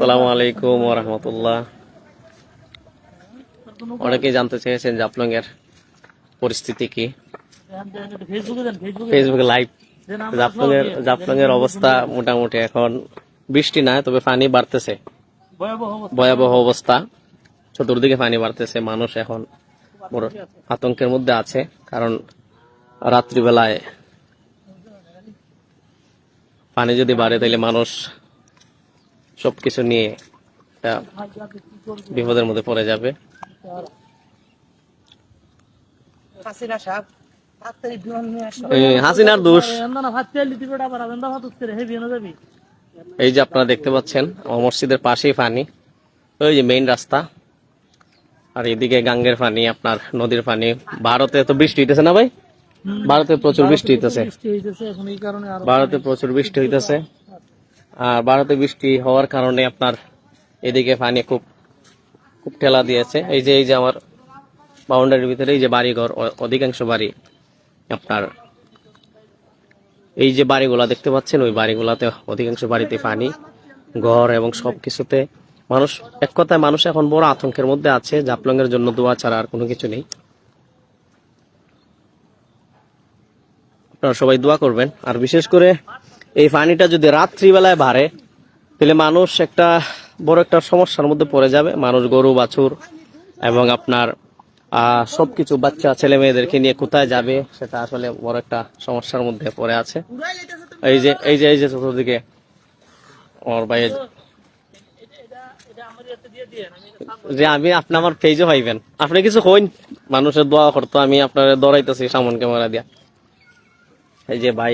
আসসালামু আলাইকুম রহমতুল্লাহ অনেকেই জানতে চেয়েছেন জাফলং এর পরিস্থিতি কি। ফেসবুকে লাইভ জাফলং এর জাফলং এর অবস্থা মোটামুটি এখন বৃষ্টি নাই, তবে পানি বাড়তেছে। ভয়াবহ অবস্থা। চতুর্দিকে পানি বাড়তেছে, মানুষ এখন আতঙ্কের মধ্যে আছে, কারণ রাত্রিবেলায় পানি যদি বাড়ে তাহলে মানুষ সবকিছু নিয়ে একটা বিপদের মধ্যে পড়ে যাবে। হাসিনার দোষ। এই যে আপনারা দেখতে পাচ্ছেন আমার মসজিদের পাশেই পানি। ওই যে মেইন রাস্তা। আর এদিকে গাঙ্গের পানি আপনার নদীর পানি। ভারতে তো বৃষ্টি হইতেছে না ভাই? ভারতে প্রচুর বৃষ্টি হইতেছে। ভারতে প্রচুর বৃষ্টি হইতেছে। আর ভারতে বৃষ্টি হওয়ার কারণে আপনার এদিকে পানি খুব খুব ঠেলা দিয়েছে। এই যে এই যে আমার বাউন্ডারির ভিতরে, এই যে বাড়িঘর অধিকাংশ বাড়ি আপনার, এই যে বাড়িগুলা দেখতে পাচ্ছেন, ওই বাড়িগুলাতে অধিকাংশ বাড়িতে পানি, ঘর এবং সব কিছুতে মানুষ, এক কথায় মানুষ এখন বড় আতঙ্কের মধ্যে আছে জাপলং এর জন্য দোয়া ছাড়া আর কোনো কিছু নেই। আপনারা সবাই দোয়া করবেন। আর বিশেষ করে এই পানিটা যদি রাত্রিবেলায় বাড়ে তাহলে মানুষ একটা বড় একটা সমস্যার মধ্যে পড়ে যাবে। মানুষ গরু বাছুর এবং আপনার আহ, সবকিছু বাচ্চা ছেলে মেয়েদেরকে নিয়ে কোথায় যাবে সেটা আসলে বড় একটা সমস্যার মধ্যে পড়ে আছে। এই যে এই যে এই যে চতুর্দিকে আমার ভাই যে আমি আপনি আমার পেজও পাইবেন। আপনি কিছু কইন? মানুষের দোয়া করতো আমি আপনার দৌড়াইতেছি সামন ক্যামেরা দিয়া। এই যে ভাই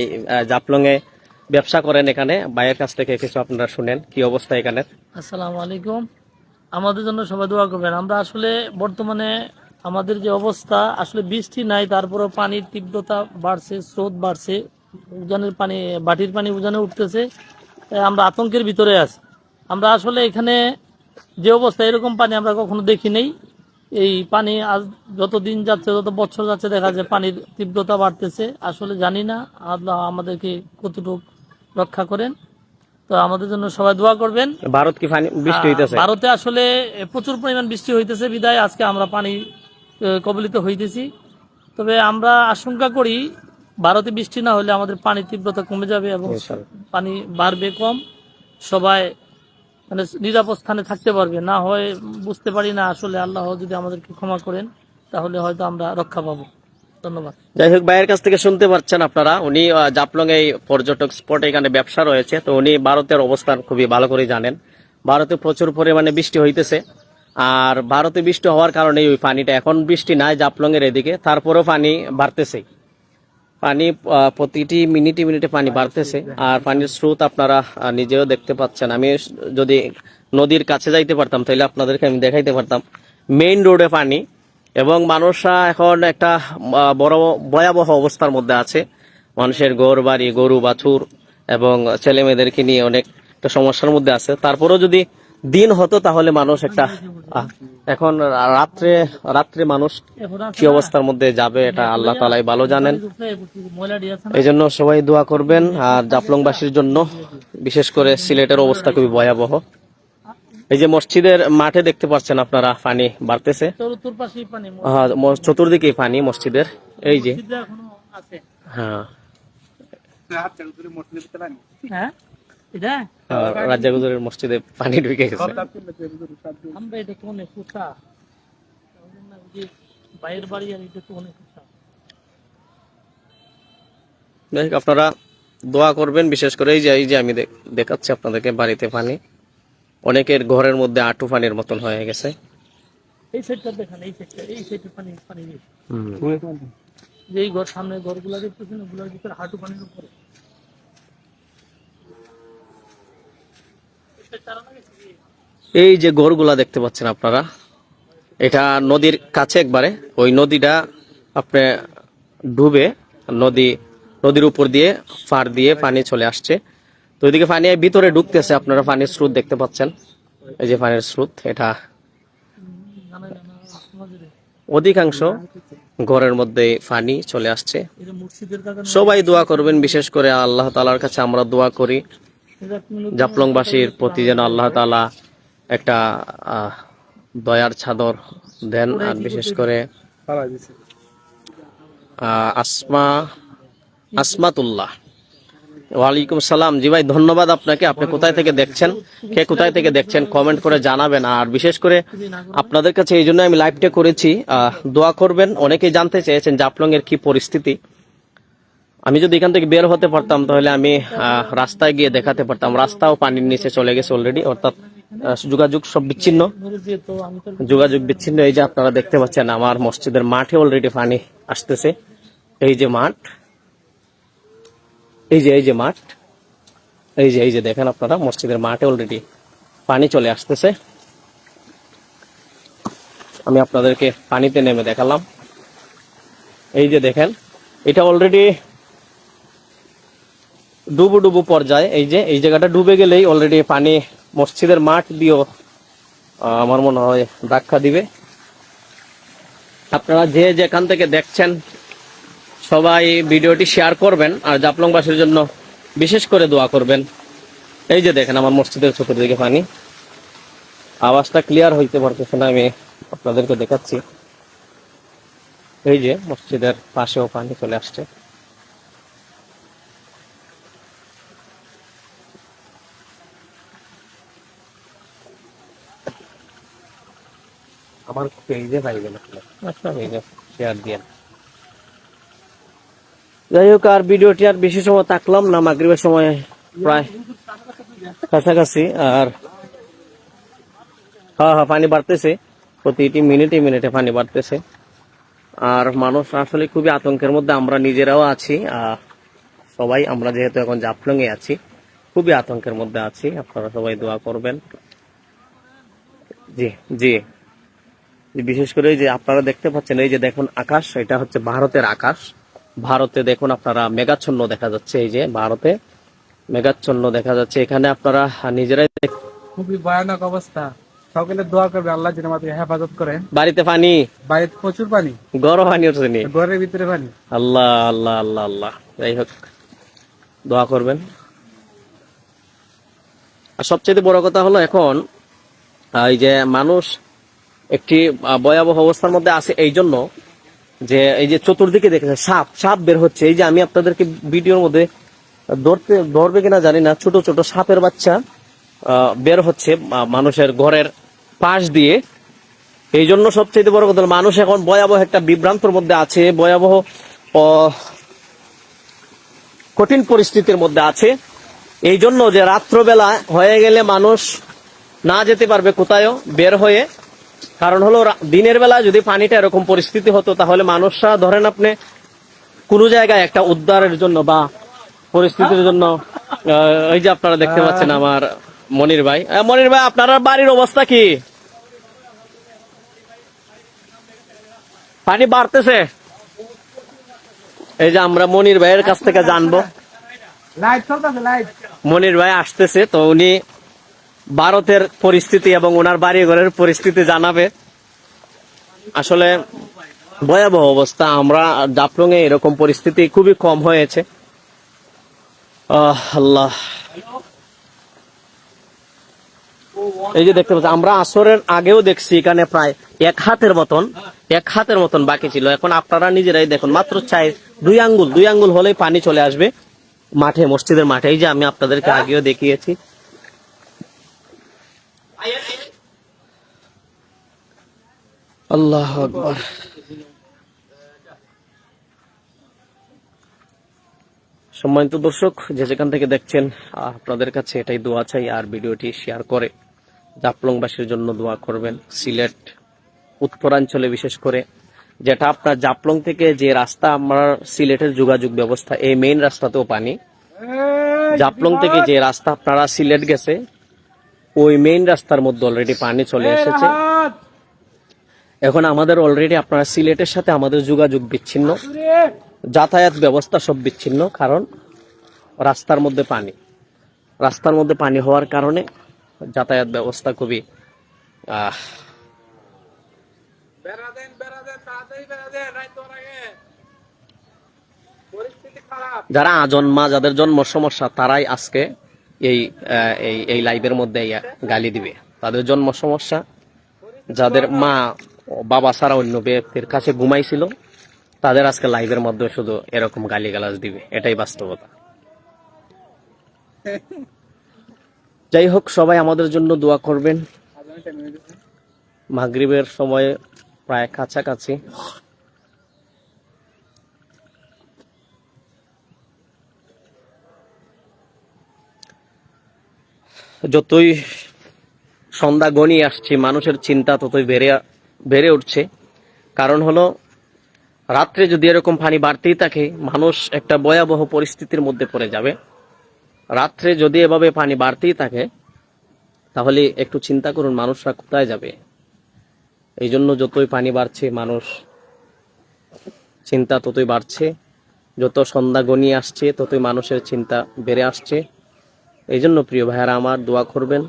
জাপলং এ ব্যবসা করেন এখানে? ভাইয়ের কাছ থেকে কিছু আপনারা শুনেন। কি অবস্থা এখানে? আসসালামু আলাইকুম। আমাদের জন্য সবাই দোয়া করবেন। আমরা আসলে বর্তমানে আমাদের যে অবস্থা, আসলে বৃষ্টি নাই তারপরে পানির তীব্রতা বাড়ছে, স্রোত বাড়ছে, উজানের পানি, বাটির পানি উজানে উঠতেছে। আমরা আতঙ্কের ভিতরে আছি। আমরা আসলে এখানে যে অবস্থা, এরকম পানি আমরা কখনো দেখি নেই। এই পানি আজ যত দিন যাচ্ছে, যত বছর যাচ্ছে, দেখা যায় পানির তীব্রতা বাড়তেছে। আসলে জানি না, আল্লাহ আমাদেরকে কতটুকু রক্ষা করেন। তো আমাদের জন্য সবাই দোয়া করবেন। ভারত কি পানি বৃষ্টি হইতেছে? ভারতে আসলে প্রচুর পরিমাণ বৃষ্টি হইতেছে বিদায়। আজকে আমরা পানি কবলিত হইতেছি। তবে আমরা আশঙ্কা করি ভারতে বৃষ্টি না হলে আমাদের পানির তীব্রতা কমে যাবে এবং পানি বাড়বে কম। সবাই মানে নিরাপদ স্থানে থাকতে পারবে। না হয় বুঝতে পারি না আসলে আল্লাহ যদি আমাদেরকে ক্ষমা করেন তাহলে হয়তো আমরা রক্ষা পাবো। যাই হোক, ভাইয়ের কাছ থেকে শুনতে পাচ্ছেন আপনারা, উনি জাপলং এই পর্যটক স্পট এখানে ব্যবসা রয়েছে। তো উনি ভারতের অবস্থান খুবই ভালো করে জানেন। ভারতে প্রচুর পরিমাণে বৃষ্টি হইতেছে। আর ভারতে বৃষ্টি হওয়ার কারণে ওই পানিটা, এখন বৃষ্টি নাই জাপলং এর এদিকে, তারপরেও পানি বাড়তেছে। পানি প্রতিটি মিনিটে মিনিটে পানি বাড়তেছে। আর পানির স্রোত আপনারা নিজেও দেখতে পাচ্ছেন। আমি যদি নদীর কাছে যাইতে পারতাম, তাহলে আপনাদেরকে আমি দেখাইতে পারতাম। মেইন রোডে পানি। এবং মানুষরা এখন একটা বড় ভয়াবহ অবস্থার মধ্যে আছে। মানুষের ঘর, বাড়ি, গরু, বাছুর এবং ছেলে মেয়েদেরকে নিয়ে অনেক সমস্যার মধ্যে আছে। তারপরেও যদি দিন হতো তাহলে মানুষ একটা এখন রাত্রে রাত্রে মানুষ কি অবস্থার মধ্যে যাবে এটা আল্লাহ তালাই ভালো জানেন। এই জন্য সবাই দোয়া করবেন। আর জাফলংবাসীর জন্য বিশেষ করে সিলেটের অবস্থা খুবই ভয়াবহ। এই যে মসজিদের মাঠে দেখতে পাচ্ছেন আপনারা পানি বাড়তেছে। পানি চতুর্দিকে পানি মসজিদের। এই যে। আছে। হ্যাঁ। হ্যাঁ? মসজিদে পানি ঢুকে গেছে। আমরা এটা বাইরের বাড়ি আর এটা আপনারা দোয়া করবেন বিশেষ করে এই যে এই যে আমি দেখ- দেখাচ্ছি আপনাদেরকে বাড়িতে পানি। অনেকের ঘরের মধ্যে আটু পানির মতন হয়ে গেছে। এই সাইডটা দেখেন এই সাইডটা এই সাইডে পানি পানি যে এই ঘর সামনে ঘরগুলা দেখতেছেন ওগুলোর ভিতরে হাঁটু পানির উপরে। এই যে গড়গুলা দেখতে পাচ্ছেন আপনারা এটা নদীর কাছে একবারে ওই নদীটা আপনি ডুবে নদী নদীর উপর দিয়ে ফার দিয়ে পানি চলে আসছে। ওইদিকে পানি ভিতরে ঢুকতেছে, আপনারা পানির স্রোত দেখতে পাচ্ছেন। এই যে পানির স্রোত, এটা অধিকাংশ ঘরের মধ্যে পানি চলে আসছে। সবাই দোয়া করবেন, বিশেষ করে আল্লাহ তালার কাছে আমরা দোয়া করি। জাপলংবাসীর প্রতি যেন আল্লাহ তালা একটা দয়ার চাদর দেন, আর বিশেষ করে আসমা, আসমাতুল্লাহ। ওয়ালাইকুম সালাম। জি ভাই, ধন্যবাদ আপনাকে। আপনি কোথায় থেকে দেখছেন? কে কোথায় থেকে দেখছেন? কমেন্ট করে জানাবেন। আর বিশেষ করে আপনাদের কাছে এই জন্য আমি লাইভটা করেছি। দোয়া করবেন। অনেকেই জানতে চেয়েছেন জাপলং এর কি পরিস্থিতি। আমি যদি এখান থেকে বের হতে পারতাম, তাহলে আমি রাস্তায় গিয়ে দেখাতে পারতাম। রাস্তাও পানির নিচে চলে গেছে অলরেডি অর্থাৎ যোগাযোগ সব বিচ্ছিন্ন। যোগাযোগ বিচ্ছিন্ন। এই যে আপনারা দেখতে পাচ্ছেন, আমার মসজিদের মাঠে অলরেডি পানি আসতেছে। এই যে মাঠ এই যে এই যে মাঠ, এই যে এই যে দেখেন আপনারা, মসজিদের মাঠে অলরেডি পানি চলে আসতেছে। আমি আপনাদেরকে পানিতে নেমে দেখালাম। এই যে দেখেন, এটা অলরেডি ডুবু ডুবু পর্যায়ে, এই যে, এই জায়গাটা ডুবে গেলেই অলরেডি পানি মসজিদের মাঠ দিয়েও আমার মনে হয় ধাক্কা দিবে। আপনারা যে যেখান থেকে দেখছেন সবাই ভিডিওটি শেয়ার করবেন আর জাপলংবাসীর জন্য বিশেষ করে দোয়া করবেন। এই যে দেখেন আমার মসজিদের চতুর্দিকে পানি। আওয়াজটা ক্লিয়ার হইতে পারতেছে না, আমি আপনাদেরকে দেখাচ্ছি। এই যে মসজিদের পাশেও পানি চলে আসছে। আমার পেজে আচ্ছা পেজে শেয়ার দিয়ে যাই হোক আর ভিডিওটি আর বেশি সময় থাকলাম না, মাগরিবের সময় প্রায় কাছাকাছি, আর হ্যাঁ হ্যাঁ পানি বাড়তেছে। প্রতিটি মিনিটে মিনিটে পানি বাড়তেছে। আর মানুষ আসলে খুবই আতঙ্কের মধ্যে, আমরা নিজেরাও আছি সবাই, আমরা যেহেতু এখন জাফলং এ আছি, খুবই আতঙ্কের মধ্যে আছি। আপনারা সবাই দোয়া করবেন। জি জি। বিশেষ করে যে আপনারা দেখতে পাচ্ছেন, এই যে দেখুন আকাশ, এটা হচ্ছে ভারতের আকাশ। ভারতে দেখুন আপনারা মেঘাচ্ছন্ন দেখা যাচ্ছে এই যে ভারতে মেঘাচ্ছন্ন দেখা যাচ্ছে। এখানে আপনারা নিজেরাই খুবই ভয়ানক অবস্থা। সকলে দোয়া করবে আল্লাহ যেন আমাদেরকে হেফাজত করেন। বাড়িতে পানি? বাড়িতে প্রচুর পানি। গরম পানি উঠছে নি? ঘরের ভিতরে পানি। আল্লাহ আল্লাহ আল্লাহ আল্লাহ। যাই হোক দোয়া করবেন। আর সবচেয়ে বড় কথা হলো এখন এই যে মানুষ একটি ভয়াবহ অবস্থার মধ্যে আছে এই জন্য যে এই যে চতুর্দিকে দেখেছে সাপ সাপ বের হচ্ছে। এই যে আমি আপনাদেরকে ভিডিওর মধ্যে ধরতে, ধরবে কিনা জানি না, ছোট ছোট সাপের বাচ্চা বের হচ্ছে মানুষের ঘরের পাশ দিয়ে। এই জন্য সবচেয়ে বড় কথা মানুষ এখন ভয়াবহ একটা বিভ্রান্তর মধ্যে আছে, ভয়াবহ কঠিন পরিস্থিতির মধ্যে আছে। এই জন্য যে রাত্রবেলা হয়ে গেলে মানুষ না যেতে পারবে কোথায়ও বের হয়ে কারণ হলো দিনের বেলা যদি পানিটা এরকম পরিস্থিতি হতো তাহলে মানুষরা ধরেন আপনি কোনো জায়গায় একটা উদ্ধারের জন্য বা পরিস্থিতির জন্য এই যে আপনারা দেখতে পাচ্ছেন আমার মনির ভাই। মনির ভাই আপনার বাড়ির অবস্থা কি? পানি বাড়তেছে। এই যে আমরা মনির ভাইয়ের কাছ থেকে জানব। মনির ভাই আসতেছে তো উনি ভারতের পরিস্থিতি এবং ওনার বাড়ি ঘরের পরিস্থিতি জানাবে। আসলে ভয়াবহ অবস্থা। আমরা জাফলং এ এরকম পরিস্থিতি খুবই কম হয়েছে। আল্লাহ। এই যে দেখতে পাচ্ছি আমরা আসরের আগেও দেখছি এখানে প্রায় এক হাতের মতন, এক হাতের মতন বাকি ছিল। এখন আপনারা নিজেরাই দেখুন, মাত্র চাই দুই আঙ্গুল দুই আঙ্গুল হলেই পানি চলে আসবে মাঠে, মসজিদের মাঠে। এই যে আমি আপনাদেরকে আগেও দেখিয়েছি। আল্লাহ সম্মানিত দর্শক, যে যেখান থেকে দেখছেন আপনাদের কাছে এটাই দোয়া চাই, আর ভিডিওটি শেয়ার করে জাফলংবাসীর জন্য দোয়া করবেন। সিলেট, উত্তরাঞ্চলে বিশেষ করে। যেটা আপনার জাফলং থেকে যে রাস্তা, আমার সিলেটের যোগাযোগ ব্যবস্থা, এই মেইন রাস্তাতেও পানি। জাফলং থেকে যে রাস্তা আপনারা সিলেট গেছে ওই মেইন রাস্তার মধ্যে অলরেডি পানি চলে এসেছে। এখন আমাদের অলরেডি আপনারা সিলেটের সাথে আমাদের যোগাযোগ বিচ্ছিন্ন। যাতায়াত ব্যবস্থা সব বিচ্ছিন্ন কারণ রাস্তার মধ্যে পানি। রাস্তার মধ্যে পানি হওয়ার কারণে যাতায়াত ব্যবস্থা খুবই যারা আজন্মা যাদের জন্ম সমস্যা তারাই আজকে এই এই এই লাইভের মধ্যে গালি দিবে। তাদের জন্ম সমস্যা। যাদের মা বাবা ছাড়া অন্য ব্যক্তির কাছে ঘুমাইছিল, তাদের আজকে লাইভের মধ্যে শুধু এরকম গালি গালাজ দিবে। এটাই বাস্তবতা। যাই হোক, সবাই আমাদের জন্য দোয়া করবেন। মাগরিবের সময় প্রায় কাছাকাছি। যতই সন্ধ্যা গণিয়ে আসছে, মানুষের চিন্তা ততই বেড়ে বেড়ে উঠছে। কারণ হলো, রাত্রে যদি এরকম পানি বাড়তেই থাকে, মানুষ একটা ভয়াবহ পরিস্থিতির মধ্যে পড়ে যাবে। রাত্রে যদি এভাবে পানি বাড়তেই থাকে, তাহলে একটু চিন্তা করুন, মানুষরা কোথায় যাবে? এই জন্য যতই পানি বাড়ছে, মানুষ চিন্তা ততই বাড়ছে। যত সন্ধ্যা গনিয়ে আসছে, ততই মানুষের চিন্তা বেড়ে আসছে। এই জন্য প্রিয় ভাইয়ারা আমার দোয়া করবেন।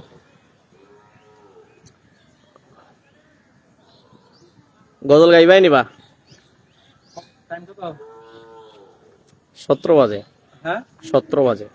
গজল গাইবাই নিবা? সতেরো বাজে। হ্যাঁ? সতেরো বাজে।